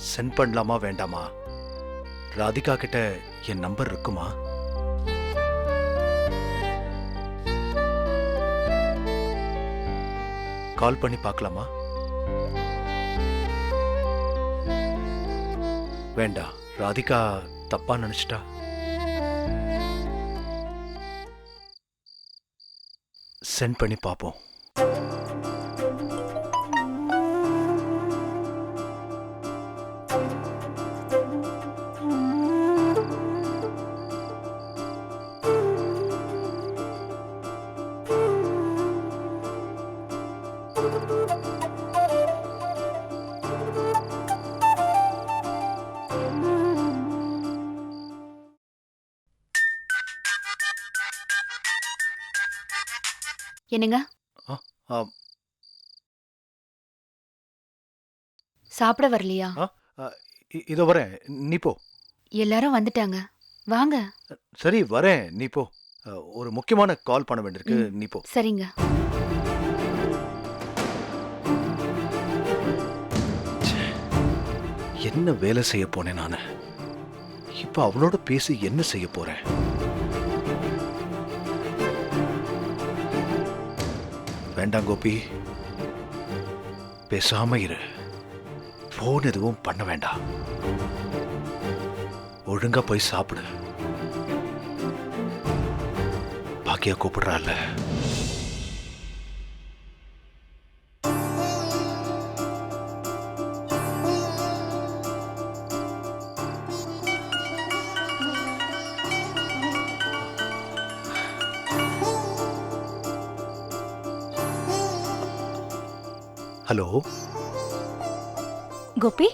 Send பண்ணலாமா வேண்டாமா? ராதிகா கிட்ட என் நம்பர் இருக்குமா? கால் பண்ணி பார்க்கலாமா? வேண்டாம் ராதிகா தப்பா நினைச்சிட்டா. சென்ட் பண்ணி பார்ப்போம். என்னங்க? சாப்பிட வரலையா? இதோ வரேன். நீ போ. எல்லாரும் வந்துட்டாங்க. வாங்க. சரி வரேன். நீ போ. ஒரு முக்கியமான கால் பண்ண வேண்டியிருக்கு. நீ போ. சரிங்க. என்ன வேலை செய்ய போனேன் நானு? இப்ப அவளோட பேசி என்ன செய்ய போறேன்? வேண்டாம் கோபி. பேசாம இரு. போன் எதுவும் பண்ண வேண்டாம். ஒழுங்கா போய் சாப்பிடு. பாக்கியா கூப்பிடுறாள் ஹலோ கோபி?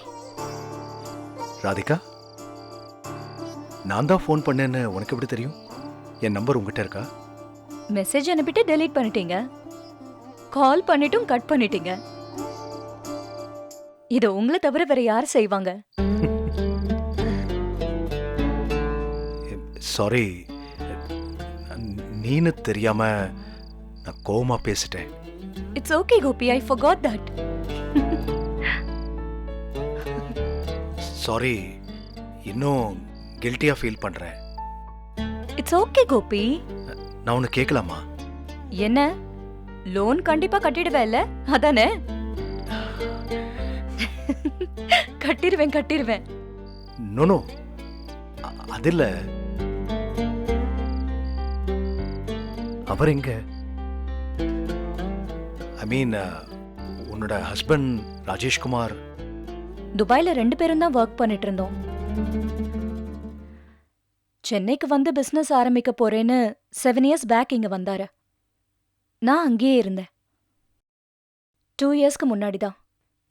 ராதிகா? நான் தான் ஃபோன் பண்ணேன்னு உனக்கு எப்படி தெரியும்? என் நம்பர் உங்ககிட்ட இருக்கா? மெசேஜ் அனுப்பிட்டு டெலீட் பண்ணிட்டீங்க. கால் பண்ணிட்டும் கட் பண்ணிட்டீங்க. இது உங்களை தவிர வேற யார் செய்வாங்க? சாரி நீனு தெரியாம நான் கோவமா பேசிட்டேன். It's okay Gopi I forgot that sorry இன்னும் கில்ட்டியா ஃபீல் பண்றேன். இட்ஸ் ஓகே கோபி நான் உன்னை கேட்கலாமா என்ன? லோன் கண்டிப்பா கட்டிடுவே இல்ல? அதானே? கட்டிடுவேன் கட்டிடுவேன் நோனோ அது இல்ல. அவர் எங்க? மீன் uh, உன்னோட ஹஸ்பண்ட் ராஜேஷ்குமார். துபாயில ரெண்டு பேரும் தான் ஒர்க் பண்ணிட்டு இருந்தோம் சென்னைக்கு வந்து பிசினஸ் ஆரம்பிக்க போறேன்னு செவன் இயர்ஸ் பேக் இங்க வந்தாரு. நான் அங்கேயே இருந்தேன். டூ இயர்ஸ்க்கு முன்னாடி தான்.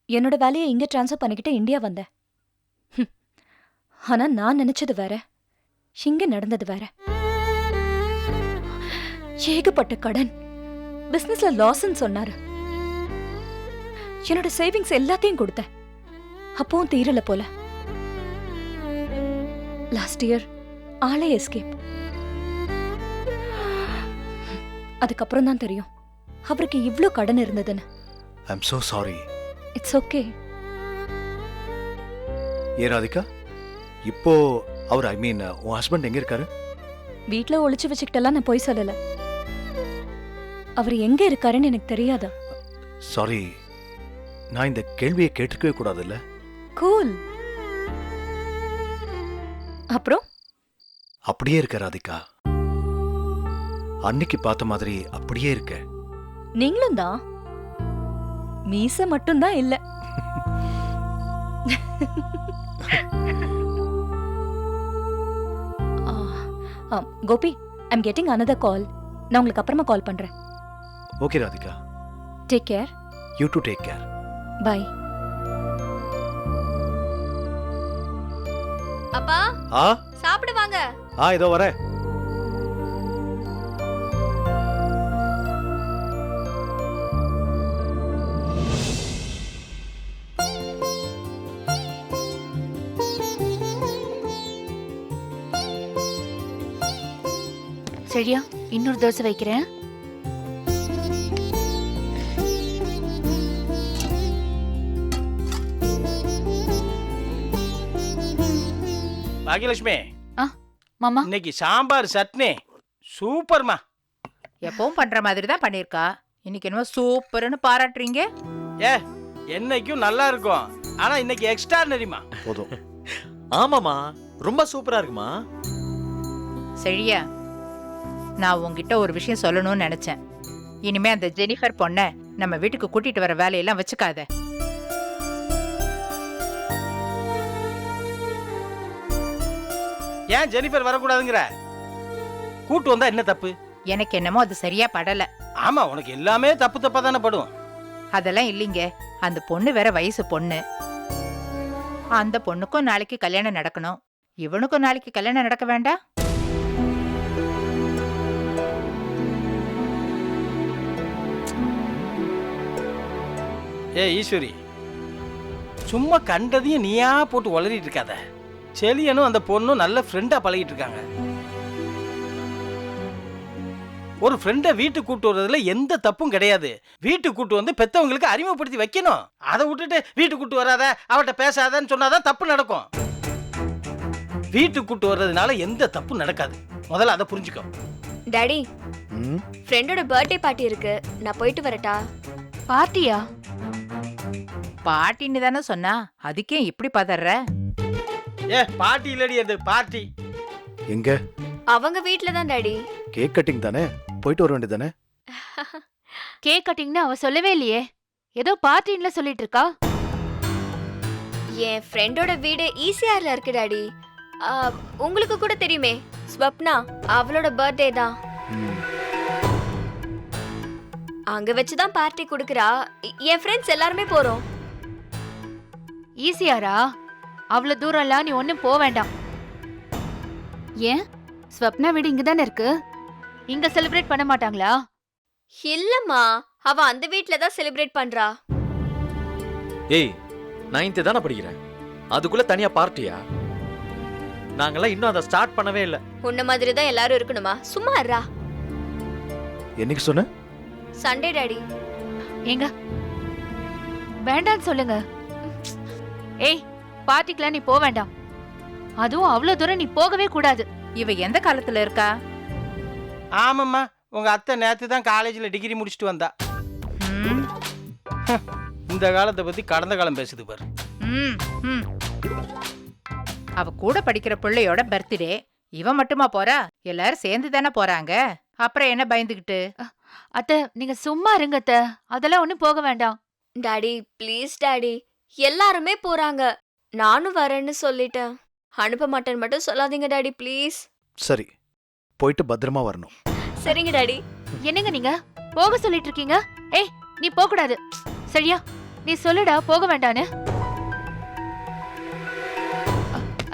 என்னோட வேலையை இங்க ட்ரான்ஸ்ஃபர் பண்ணிக்கிட்டு இந்தியா வந்தேன். ஆனால் ஆனா நான் நினைச்சது வேற. இங்க நடந்தது வேற. ஏகப்பட்ட கடன். பிசினஸ்ல லாஸ்ன்னு சொன்னாரு. என்னோட சேவிங்ஸ் எல்லாத்தையும் கொடுத்தேன். அப்பவும் தீரல போல. லாஸ்ட் இயர் ஆளே எஸ்கேப் அதுக்கப்புறம் தான் தெரியும் அவருக்கு இவ்ளோ கடன் இருந்ததுன்னு. I so sorry it's okay ஏ ராதிகா? இப்போ அவர் ஐ மீன் உன் ஹஸ்பண்ட் எங்க இருக்காரு? வீட்ல ஒளிச்சு வச்சுக்கிட்டெல்லாம் நான் போய் சொல்லல. அவர் எங்க இருக்காருன்னு எனக்கு தெரியாதா? சாரி நான் இந்த கேள்வியை கேட்டிருக்கவே கூடாதுல்ல? கூல் அப்புறம்? அப்படியே இருக்க ராதிகா. அன்னைக்கு பார்த்த மாதிரி அப்படியே இருக்க. நீங்களும் தான்? மீச மட்டும்தான் இல்ல. Gopi I'm getting another call நான் உங்களுக்கு அப்புறமா கால் பண்றேன். Okay Radhika take care you too take care bye அப்பா ஆ? சாப்பிட வாங்க ஆ இதோ வரேன். சரியா இன்னொரு தோசை வைக்கிறேன். பாகியலட்சுமி மாமா. இன்னைக்கு சாம்பார் சட்னி. சூப்பர்மா. எப்பவும் பண்ற மாதிரி தான் பண்ணிருக்கா இன்னைக்கு என்னமோ சூப்பர்னு பாராட்டுறீங்க. என்னைக்கும் நல்லா இருக்கும். ஆனா இன்னைக்கு எக்ஸ்ட்ரானரிமா போதும். ஆமாமா ரொம்ப சூப்பரா இருக்குமா? செழியா நான் உன்கிட்ட ஒரு விஷயம் சொல்லணும்னு நினைச்சேன். இனிமே அந்த ஜெனிஃபர் பொண்ண நம்ம வீட்டுக்கு கூட்டிட்டு வர வேலையெல்லாம் வச்சுக்காத. ஏன் ஜெனிஃபர் வரக்கூடாதுங்கிற? கூட்டு வந்தா என்ன தப்பு? எனக்கு என்னமோ அது சரியா படல. ஆமா உனக்கு எல்லாமே தப்பு தப்பா தானே படும். அதெல்லாம் இல்லைங்க. அந்த பொண்ணு வேற வயசு பொண்ணு. அந்த பொண்ணுக்கும் நாளைக்கு கல்யாணம் நடக்கணும். இவனுக்கும் நாளைக்கு கல்யாணம் நடக்க வேண்டாம் ஏ ஈஸ்வரி. சும்மா கண்டதையும் நீயா போட்டு உளறிட்டு இருக்காத. செலியனும் அந்த பொண்ணும் நல்ல ஃப்ரெண்டா பழகிட்டு இருக்காங்க. ஒரு ஃப்ரெண்டை வீட்டுக்கு கூட்டு வர்றதுல எந்த தப்பும் கிடையாது. வீட்டுக்கு கூட்டு வந்து பெத்தவங்களுக்கு அறிமுகப்படுத்தி வைக்கணும். அதை விட்டுட்டு வீட்டுக்கு கூட்டு வராத அவட்ட பேசாதன்னு சொன்னாதான் தப்பு நடக்கும். வீட்டுக்கு கூட்டு வர்றதுனால எந்த தப்பும் நடக்காது. முதல்ல அதை புரிஞ்சுக்கோ. டாடி ஃப்ரெண்டோட பர்த்டே பார்ட்டி இருக்கு. நான் போயிட்டு வரட்டா? பார்ட்டியா? பாட்டின்னு தானே சொன்னா அதுக்கே இப்படி பதற ஏ பார்ட்டி இல்லடி அது பார்ட்டி எங்க? அவங்க வீட்ல தான் டாடி. கேக் கட்டிங் தானே? போயிட்டு வர வேண்டியதானே கேக் கட்டிங்னு அவ சொல்லவே இல்லையே. ஏதோ பார்ட்டின்ல சொல்லிட்டு இருக்கா என் ஃப்ரெண்டோட வீடு ஈசிஆர்ல இருக்கு டாடி. ஆ, உங்களுக்கு கூட தெரியுமே ஸ்வப்னா அவளோட பர்த்டே தான். ம். அங்க வச்சு தான் பார்ட்டி கொடுக்கறா. எ- என் ஃப்ரெண்ட்ஸ் எல்லாருமே போறோம். ஈஸியாரா அவ்வளவு தூரம்லாம் நீ ஒன்னும் போக வேண்டாம். ஏன்? ஸ்வப்னா வீடு இங்க தானே இருக்கு? இங்க செலிப்ரேட் பண்ண மாட்டாங்களா? இல்லம்மா அவ அந்த வீட்ல தான் செலிப்ரேட் பண்றா. ஏய் நைன்த்து தானே படிக்கிறேன். அதுக்குள்ள தனியா பார்ட்டியா நாங்கெல்லாம் இன்னும் அதை ஸ்டார்ட் பண்ணவே இல்லை. உன்ன மாதிரி தான் எல்லாரும் இருக்கணுமா? சும்மா இருடா. என்னைக்கு சொன்ன? சண்டே டாடி ஏங்க வேண்டான்னு சொல்லுங்க. ஏய் பார்ட்டிக்கெல்லாம் நீ போக வேண்டாம். அதுவும் அவ்வளவு தூரம் நீ போகவே கூடாது. இவ எந்த காலத்துல இருக்கா? ஆமாம்மா உங்க அத்தை நேத்து தான் காலேஜில் டிகிரி முடிச்சுட்டு வந்தா. ம், இந்த காலத்தை பத்தி கடந்த காலம் பேசுது பாரு. ம், ம். அவ கூட படிக்கிற பிள்ளையோட பர்த்டே இவ மட்டுமா போறா? எல்லாரும் சேர்ந்து தானே போறாங்க? அப்புறம் என்ன பயந்துகிட்டு? அத்தை நீங்க சும்மா இருங்க அத்தை. அதெல்லாம் ஒண்ணும் போக வேண்டாம். Daddy please daddy. எல்லாருமே போறாங்க. நானும் வரேன்னு சொல்லிட்டேன். அனுப்ப மாட்டேன்னு மட்டும் சொல்லாதீங்க டாடி ப்ளீஸ். சரி போயிட்டு பத்திரமா வரணும். சரிங்க டாடி. என்னங்க நீங்க? போக சொல்லிட்டு இருக்கீங்க ஏய் நீ போக கூடாது சரியா? நீ சொல்லுடா போக வேண்டான்னு.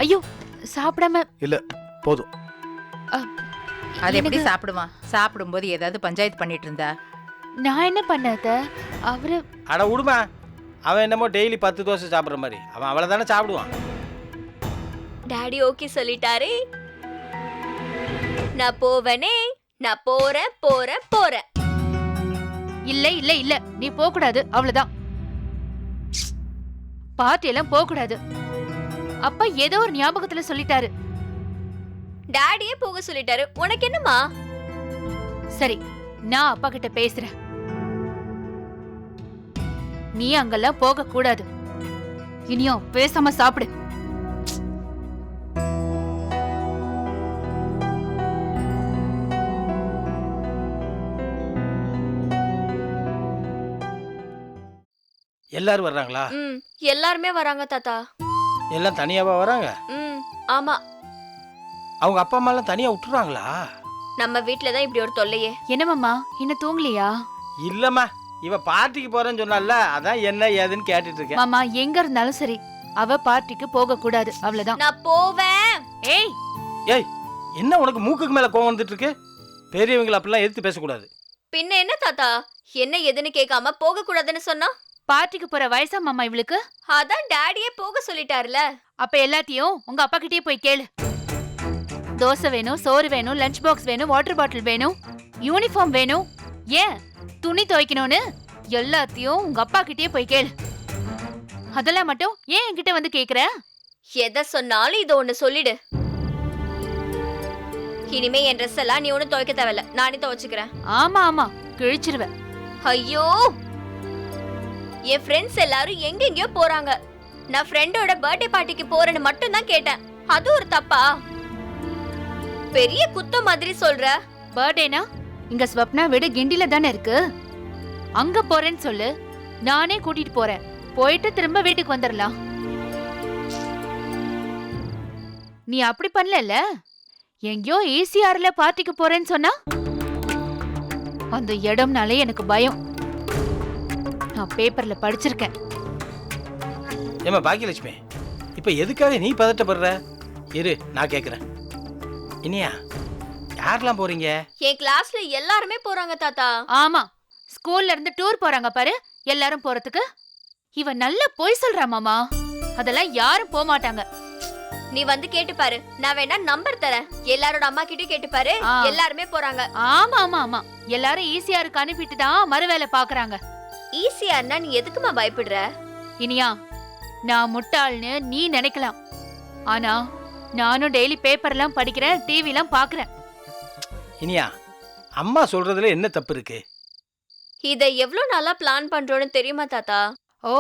ஐயோ சாப்பிடாம. போதும். அது எப்படி சாப்பிடுவான் சாப்பிடும்போது ஏதாவது பஞ்சாயத்து பண்ணிட்டு இருந்தா? நான் என்ன பண்ண அத்தை? அவரு அட விடுமா அவன் என்னமோ டெய்லி பத்து தோசை சாப்பிட்ற மாதிரி. அவன் அவளை தானே சாப்பிடுவான். டாடி ஓகே சொல்லிட்டாரே. நான் போவனே நான் போறேன் போறேன் போறேன் இல்ல இல்ல இல்ல. நீ போக கூடாது அவ்வளவுதான். பார்ட்டி எல்லாம் போக கூடாது அப்பா ஏதோ ஒரு ஞாபகத்துல சொல்லிட்டாரு. டாடியே போக சொல்லிட்டாரு. உனக்கு என்னம்மா? சரி நான் அப்பா கிட்ட பேசுறேன். நீ அங்கெல்லாம் போக கூடாது. இனியும் பேசாம சாப்பிடு. எல்லாரும் வர்றாங்களா? ம் எல்லாருமே வராங்க தாத்தா. எல்லாம் தனியாவா வராங்க? ம் ஆமா. அவங்க அப்பா அம்மாலாம் தனியா விட்டுறாங்களா நம்ம வீட்ல தான் இப்படி ஒரு தொல்லையே. என்னமாம்மா இன்னும் தூங்கலையா? இல்லம்மா இவ பார்ட்டிக்கு போறேன்னு சொன்னால அதான் என்ன ஏதுன்னு கேட்டுட்டு இருக்கேன் மாமா எங்க இருந்தாலும் சரி அவ பார்ட்டிக்கு போக கூடாது அவ்வளவுதான். நான் போவேன். ஏய்! என்ன உனக்கு மூக்குக்கு மேல கோவம் வந்துட்டு இருக்கு பெரியவங்களை அப்படிலாம் எதிர்த்து பேசக்கூடாது. பின்ன என்ன தாத்தா? என்ன எதுன்னு கேட்காம போக கூடாதுன்னு சொன்னா? பார்ட்டிக்கு போற வயசா மாமா இவளுக்கு? அதான் டாடியே போக சொல்லிட்டாருல. அப்ப எல்லாத்தையும் உங்க அப்பா கிட்டயே போய் கேளு. தோசை வேணும் சோறு வேணும் லஞ்ச் பாக்ஸ் வேணும் வாட்டர் பாட்டில் வேணும் யூனிஃபார்ம் வேணும். ஏன்? துணி துவைக்கணும்னு எல்லாத்தையும் உங்க அப்பா கிட்டயே போய் கேளு. அதெல்லாம் மட்டும் ஏன் என்கிட்ட வந்து கேக்குற? எதை சொன்னாலும் இது ஒண்ணு சொல்லிடு. இனிமே என் ட்ரெஸ் எல்லாம் நீ ஒன்றும் துவைக்க தேவையில்ல. நானே துவைச்சுக்கிறேன். ஆமா ஆமா. கிழிச்சிருவேன் ஐயோ! என் ஃப்ரெண்ட்ஸ் எல்லாரும் எங்கெங்கயோ போறாங்க. நான் ஃப்ரெண்டோட பர்த்டே பார்ட்டிக்கு போறேன்னு மட்டும் தான் கேட்டேன். அது ஒரு தப்பா? பெரிய குத்தம் மாதிரி சொல்ற. பர்த்டேனா இங்க ஸ்வப்னா வீடு கிண்டில தானே இருக்கு? அங்க போறேன்னு சொல்லு. நானே கூட்டிட்டு போறேன். போயிட்டு திரும்ப வீட்டுக்கு வந்துடலாம் நீ அப்படி பண்ணல எங்கேயோ ஏசிஆர்ல பார்ட்டிக்கு போறேன்னு சொன்னா? அந்த இடம்னாலே எனக்கு பயம். நான் பேப்பர்ல படிச்சிருக்கேன். ஏமா பாக்கியலட்சுமி இப்போ எதுக்காக நீ பதட்டப்படுற? இரு நான் கேட்குறேன் இனியா? யாரெல்லாம் போறீங்க? என் கிளாஸ்ல எல்லாருமே போறாங்க தாத்தா. ஆமா. ஸ்கூல்ல இருந்து டூர் போறாங்க பாரு. எல்லாரும் போறதுக்கு. இவ நல்ல பொய் சொல்றா மாமா. அதெல்லாம் யாரும் போக மாட்டாங்க. நீ வந்து கேட்டு பாரு. நான் வேணா நம்பர் தரேன். எல்லாரோட அம்மா கிட்டயும் கேட்டு பாரு. ஆ. எல்லாருமே போறாங்க. ஆமா ஆமா ஆமா. எல்லாரும் ஈஸியாருக்கு அனுப்பிட்டு தான் மறு வேலை பாக்குறாங்க. ஈஸியான்னா நீ எதுக்குமா பயப்படுற? இனியா நான் முட்டாள்னு நீ நினைக்கலாம். ஆனா நானும் டெய்லி பேப்பர்லாம் படிக்கிறேன் டிவிலாம் பாக்குறேன். இனியா அம்மா சொல்றதுல என்ன தப்பு இருக்கு? இதை எவ்வளவு நாளா பிளான் பண்றோம்னு தெரியுமா தாத்தா? ஓ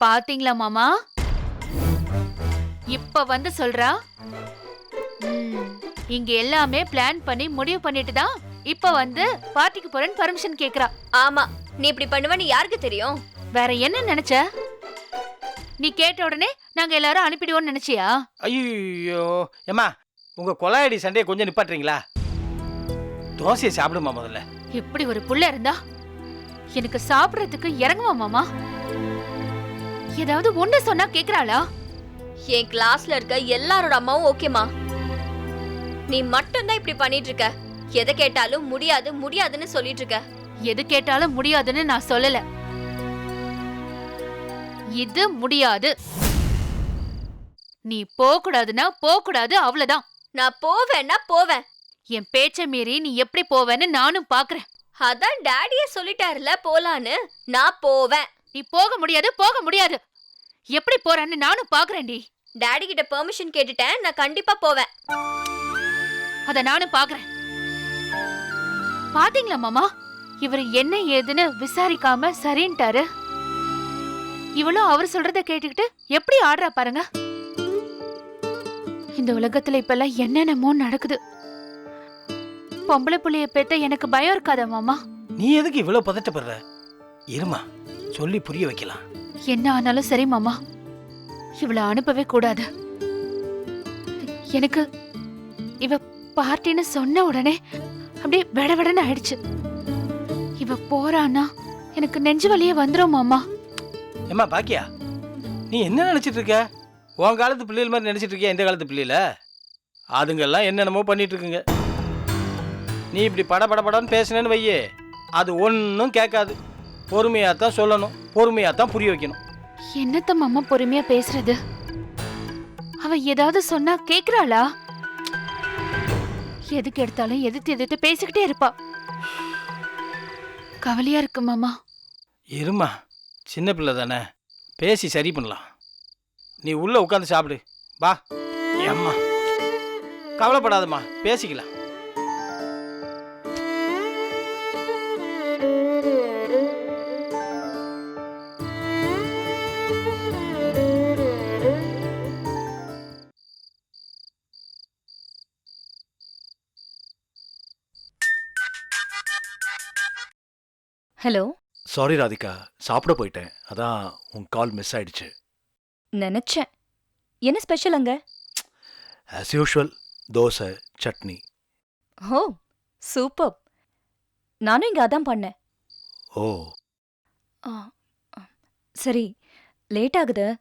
பாத்தீங்களா மாமா? இப்ப வந்து சொல்றா? ம், இங்க எல்லாமே பிளான் பண்ணி முடிவு பண்ணிட்டு தான் இப்ப வந்து பார்ட்டிக்கு போறேன்னு பர்மிஷன் கேக்குறா. ஆமா நீ இப்படி பண்ணுவேன்னு யாருக்கு தெரியும்? வேற என்ன நினைச்ச? நீ கேட்ட உடனே நாங்க எல்லாரும் அனுப்பிடுவோம்னு நினைச்சியா? ஐயோ ஏம்மா உங்க கொலாயடி சண்டையை கொஞ்சம் நிப்பாட்டுறீங்களா? தோசையை சாப்பிடுமா முதல்ல? இப்படி ஒரு புள்ள இருந்தா? எனக்கு சாப்பிடறதுக்கு இறங்குமா மாமா? ஏதாவது ஒண்ணு சொன்னா கேக்குறாளா? என் கிளாஸ்ல இருக்க எல்லாரோட அம்மாவும் ஓகேமா நீ மட்டும்தான் இப்படி பண்ணிட்டு இருக்க. எதை கேட்டாலும் முடியாது முடியாதுன்னு சொல்லிட்டு இருக்க. எது கேட்டாலும் முடியாதுன்னு நான் சொல்லல. இது முடியாது. நீ போக கூடாதுன்னா போக கூடாது அவ்வளவுதான். நான் போவேன்னா போவேன். என் பேச்ச மீறி நீ எப்படி போவேன்னு நானும் பாக்குறேன். அதான் டாடியே சொல்லிட்டாருல போலான்னு. நான் போவேன். நீ போக முடியாது போக முடியாது. எப்படி போறேன்னு நானும் பாக்குறேன்டி டாடி கிட்ட பெர்மிஷன் கேட்டுட்டேன் நான் கண்டிப்பா போவேன். அத நானும் பாக்குறேன். பாத்தீங்களா மாமா? இவர் என்ன ஏதுன்னு விசாரிக்காம சரின்ட்டாரு. இவளும் அவர் சொல்றத கேட்டுக்கிட்டு எப்படி ஆடுறா பாருங்க. இந்த உலகத்துல இப்பெல்லாம் என்னென்னமோ நடக்குது. பொம்பளை புள்ளைய பெத்த எனக்கு பயம் இருக்காதா மாமா. நீ எதுக்கு இவ்வளவு பதட்டப்படுற? இருமா சொல்லி புரிய வைக்கலாம். என்ன ஆனாலும் சரி மாமா. இவளை அனுப்பவே கூடாது. எனக்கு இவ பார்ட்டின்னு சொன்ன உடனே அப்படியே விடவிடன்னு ஆயிடுச்சு. இவ போறான்னா எனக்கு நெஞ்சு வலியே வந்துரும் மாமா. ஏம்மா பாக்கியா நீ என்ன நினைச்சிட்டு இருக்க? உன் காலத்து பிள்ளைகள் மாதிரி நினைச்சிட்டு இருக்கியா இந்த காலத்து பிள்ளையில? அதுங்கெல்லாம் என்னென்னமோ பண்ணிட்டு இருக்குங்க. நீ இப்படி பட பட படன்னு பேசுனேன்னு வையே அது ஒன்றும் கேட்காது. பொறுமையாக தான் சொல்லணும் பொறுமையாக தான் புரிய வைக்கணும். என்னத்த மாமா பொறுமையா பேசுறது? அவ ஏதாவது சொன்னா கேக்குறாளா? எதுக்கு எடுத்தாலும் எதிர்த்து எதிர்த்து பேசிக்கிட்டே இருப்பா. கவலையா இருக்கு மாமா. இருமா சின்ன பிள்ளை தானே. பேசி சரி பண்ணலாம். நீ உள்ள உட்காந்து சாப்பிடு. வா. ஏம்மா கவலைப்படாதம்மா. பேசிக்கலாம். ஹலோ சாரி ராதிகா சாப்பிட போயிட்டேன். அதான் உன் கால் மிஸ் ஆயிடுச்சு. நினைச்சேன். என்ன ஸ்பெஷல் அங்க? As usual dosa chutney. Oh super நானும் இங்க அதான் பண்ணேன். ஓ. ஆ, ஆ. சரி லேட் ஆகுது.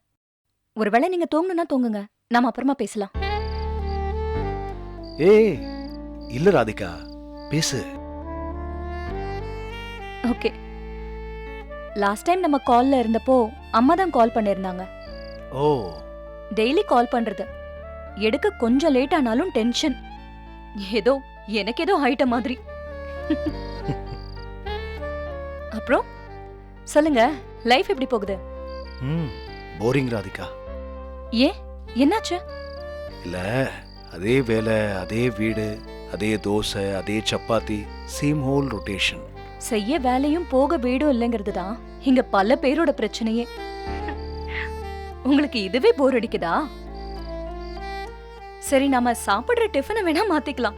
ஒருவேளை நீங்க தூங்கணும்னா தூங்குங்க. நாம அப்புறமா பேசலாம். ஏய் இல்ல ராதிகா பேசு. ஓகே. லாஸ்ட் டைம் நம்ம கால்ல இருந்தப்போ அம்மா தான் கால் பண்ணிருந்தாங்க ஓ. டெய்லி கால் பண்றது. எடுக்க கொஞ்சம் லேட் ஆனாலும் டென்ஷன். ஏதோ எனக்கு ஏதோ ஆயிட்ட மாதிரி. அப்புறம்? சொல்லுங்க லைஃப் எப்படி போகுது? ம் போரிங் ராதிகா. ஏன்? என்னாச்சு? இல்ல அதே வேலை அதே வீடு அதே தோசை அதே சப்பாத்தி சேம் ஹோல் ரொட்டேஷன் செய்ய வேலையும் போக வீடும் இல்லைங்கிறது தான் இங்க பல பேரோட பிரச்சனையே. உங்களுக்கு இதுவே போர் அடிக்குதா? சரி நாம சாப்பிடுற டிஃபனை வேணா மாத்திக்கலாம்.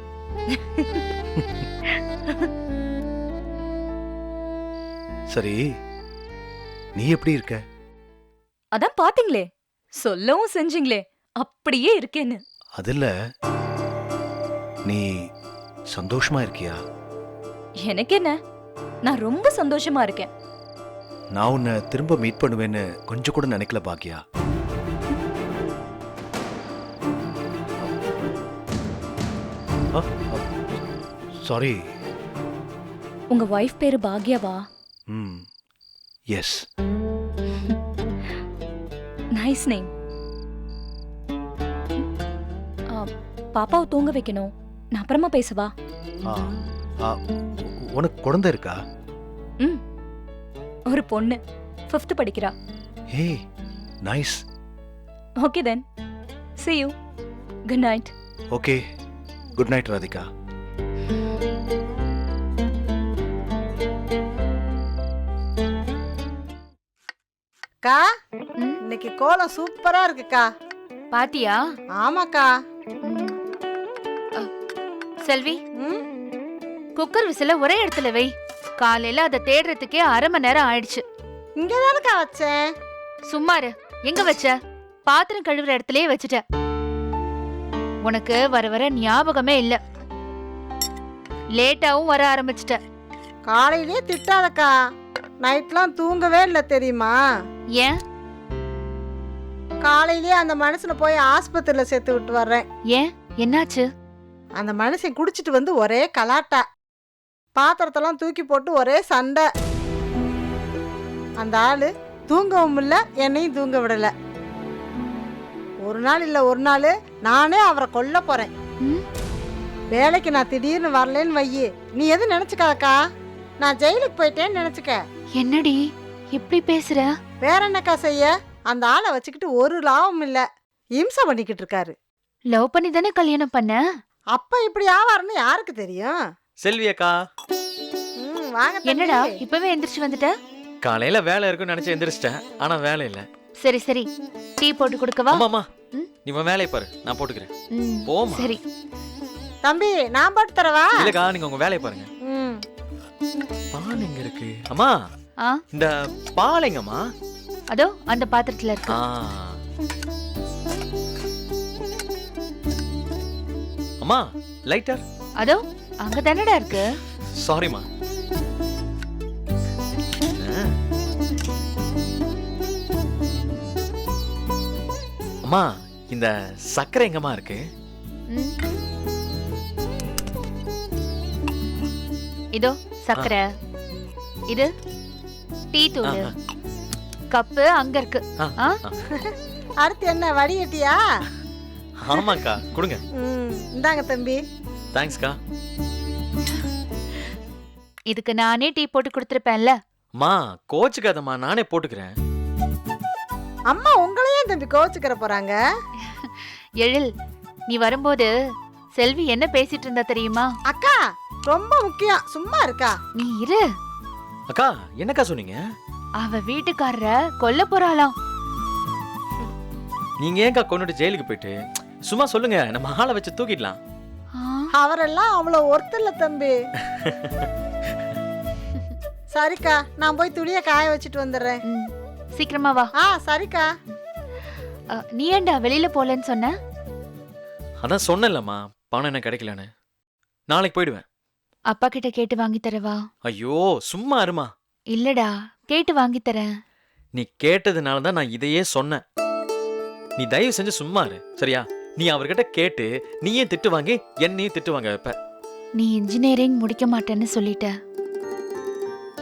சரி நீ எப்படி இருக்க? அதான் பாத்தீங்களே சொல்லவும் செஞ்சீங்களே அப்படியே இருக்கேன்னு. அதில்ல நீ சந்தோஷமா இருக்கியா? எனக்கு என்ன? நான் ரொம்ப சந்தோஷமா இருக்கேன். நான் உன்னை திரும்ப மீட் பண்ணுவேன்னு கொஞ்சம் கூட நினைக்கல பாக்கியா சாரி உங்க வைஃப் பேரு பாக்யாவா? ம் எஸ் நைஸ் நேம் பாப்பாவை தூங்க வைக்கணும். நான் அப்புறமா பேசவா? உனக்கு குழந்தை இருக்கா? ம். ஒரு பொண்ணு. ஃபிஃப்த் படிக்கிறா. Hey nice okay then see you. Good night okay good night Radhika அக்கா ம்? இன்னைக்கு கோலம் சூப்பரா இருக்குக்கா. பாத்தியா? ஆமாக்கா. செல்வி ம்? குக்கர் விசில ஒரே இடத்துல வை. காலையில அதை தேடுறதுக்கே அரை மணி நேரம் ஆயிடுச்சு. இங்க தானக்கா வச்சேன் சும்மாரு. எங்க வச்ச? பாத்திரம் கழுவுற இடத்துலயே வச்சுட்ட. உனக்கு வர வர ஞாபகமே இல்ல. லேட்டாவும் வர ஆரம்பிச்சிட்ட. காலையிலே திட்டாதக்கா. நைட்லாம் தூங்கவே இல்லை தெரியுமா? ஏன்? காலையிலே அந்த மனுஷனை போய் ஆஸ்பத்திரியில் சேர்த்து விட்டு வர்றேன். ஏன்? என்னாச்சு? அந்த மனுஷன் குடிச்சிட்டு வந்து ஒரே கலாட்டா. பாத்திரத்தெல்லாம் தூக்கி போட்டு ஒரே சண்டை. அந்த ஆளு தூங்கவும் இல்லை என்னையும் தூங்க விடல. ஒரு நாள் இல்லை ஒரு நாள் நானே அவரை கொல்ல போறேன். ம்? வேலைக்கு நான் திடீர்னு வரலேன்னு வையி நீ எதுவும் நினச்சிக்காதக்கா? நான் ஜெயிலுக்கு போயிட்டேன்னு நினச்சிக்க. என்னடி இப்படி பேசுற? வேற என்னக்கா செய்ய? அந்த ஆளை வச்சுக்கிட்டு ஒரு லாபம் இல்லை. இம்சை பண்ணிக்கிட்டு இருக்காரு. லவ் பண்ணி தானே கல்யாணம் பண்ண? அப்ப இப்படி ஆவாருன்னு யாருக்கு தெரியும்? செல்வி அக்கா. ம், வாங்க தம்பி. என்னடா இப்பவே எந்திரிச்சு வந்துட்ட? காலையில வேலை இருக்குன்னு நினைச்சு எந்திரிச்சிட்டேன். ஆனா வேலை இல்ல. சரி சரி. டீ போட்டு கொடுக்கவா ஆமாமா ம்? நீ உன் வேலையை பாரு. நான் போட்டுக்கிறேன். ம், போம்மா. சரி. தம்பி நான் போட்டு தரவா? இல்லக்கா நீங்க உங்க வேலையை பாருங்க. ம். பால் எங்க இருக்கு? அம்மா ஆ? இந்த பால் எங்கம்மா? அதோ அந்த பாத்திரத்துல இருக்கு. ஆ. அம்மா லைட்டர் அதோ அங்க தானடா இருக்கு? சாரிம்மா அம்மா இந்த சர்க்கரை எங்கம்மா இருக்கு? ம். இதோ சக்கரை இது டீ தூள். கப்பு அங்க இருக்கு. அடுத்து என்ன வடிகட்டியா ஆமாக்கா கொடுங்க. ம் இந்தாங்க தம்பி. தேங்க்ஸ்க்கா இதுக்கு நானே டீ போட்டு கொடுத்துருப்பேன்ல. அம்மா கோச்சுக்காதம்மா நானே போட்டுக்கிறேன். அம்மா உங்களையே தம்பி கோச்சுக்கிற போறாங்க. எழில் நீ வரும்போது செல்வி என்ன பேசிட்டு இருந்தா தெரியுமா? அக்கா ரொம்ப முக்கியம். சும்மா இருக்கா? நீ இரு. அக்கா என்னக்கா சொன்னீங்க? அவ வீட்டுக்காரர கொல்ல போறாளாம். நீங்க ஏன்க்கா கொண்டுட்டு ஜெயிலுக்கு போயிட்டு? சும்மா சொல்லுங்க நம்ம ஆளை வச்சு தூக்கிடலாம். அவரெல்லாம் அவ்வளோ ஒருத்தர் தம்பி. சரிக்கா நான் போய் துணியை காய வச்சுட்டு வந்துடுறேன். ம், சீக்கிரமா வா. ஆ சரிக்கா. அ, நீ ஏன்டா வெளியில போலன்னு சொன்ன? அதான் சொன்னேன்லம்மா பணம் என்ன கிடைக்கலன்னு. நாளைக்கு போயிடுவேன். அப்பா கிட்ட கேட்டு வாங்கி தரவா? ஐயோ சும்மா இருமா. இல்லடா கேட்டு வாங்கி தரேன். நீ கேட்டதுனால தான் நான் இதையே சொன்னேன். நீ தயவு செஞ்சு சும்மா இரு சரியா? நீ அவர்கிட்ட கேட்டு நீயே திட்டு வாங்கி என்னையும் திட்டு வாங்க வைப்ப. நீ இன்ஜினியரிங் முடிக்க மாட்டேன்னு சொல்லிட்ட.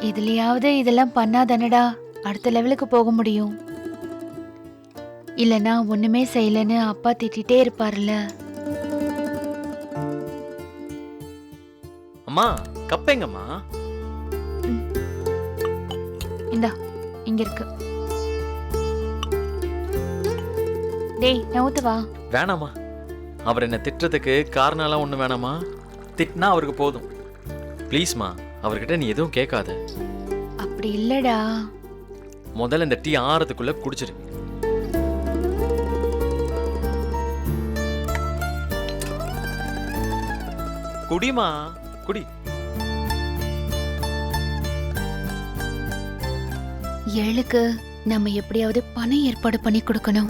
இதுலயாவது இதெல்லாம் பண்ணாதானடா? அடுத்த லெவலுக்கு போக முடியும். இல்லனா ஒண்ணுமே செய்யலன்னு அப்பா திட்டிட்டே இருப்பார்ல அம்மா கப்பெங்கம்மா இந்தா இங்க இருக்கு. டேய் நான் ஊத்துவா வேணாமா அவர் என்ன திட்டுறதுக்கு காரணம் எல்லாம் ஒண்ணு வேணாமா திட்டினா அவருக்கு போதும். ப்ளீஸ்மா அவர்கிட்ட நீ எதுவும் கேட்காத. அப்படி இல்லடா. முதல்ல இந்த டீ ஆறதுக்குள்ள குடிச்சிரு. குடிமா குடி. ஏழுக்கு நம்ம எப்படியாவது பணம் ஏற்பாடு பண்ணி கொடுக்கணும்.